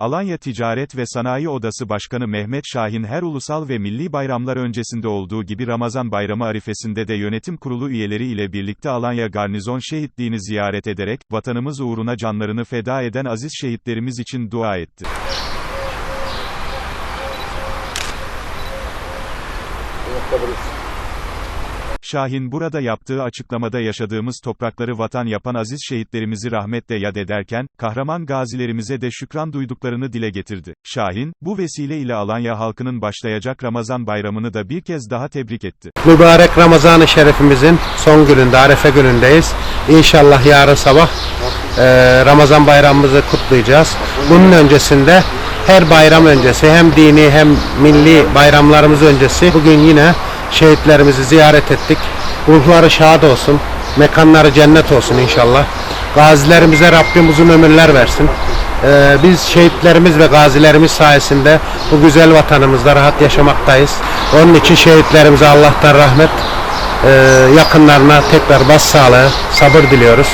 Alanya Ticaret ve Sanayi Odası Başkanı Mehmet Şahin her ulusal ve milli bayramlar öncesinde olduğu gibi Ramazan Bayramı arifesinde de yönetim kurulu üyeleri ile birlikte Alanya Garnizon Şehitliğini ziyaret ederek, vatanımız uğruna canlarını feda eden aziz şehitlerimiz için dua etti. Şahin burada yaptığı açıklamada yaşadığımız toprakları vatan yapan aziz şehitlerimizi rahmetle yad ederken, kahraman gazilerimize de şükran duyduklarını dile getirdi. Şahin, bu vesile ile Alanya halkının başlayacak Ramazan bayramını da bir kez daha tebrik etti. Mübarek Ramazan-ı Şerifimizin son gününde, Arefe günündeyiz. İnşallah yarın sabah e, Ramazan bayramımızı kutlayacağız. Bunun öncesinde her bayram öncesi hem dini hem milli bayramlarımız öncesi bugün yine şehitlerimizi ziyaret ettik. Ruhları şad olsun, mekanları cennet olsun inşallah. Gazilerimize Rabbim uzun ömürler versin. E, biz şehitlerimiz ve gazilerimiz sayesinde bu güzel vatanımızda rahat yaşamaktayız. Onun için şehitlerimize Allah'tan rahmet, e, yakınlarına tekrar başsağlığı, sabır diliyoruz.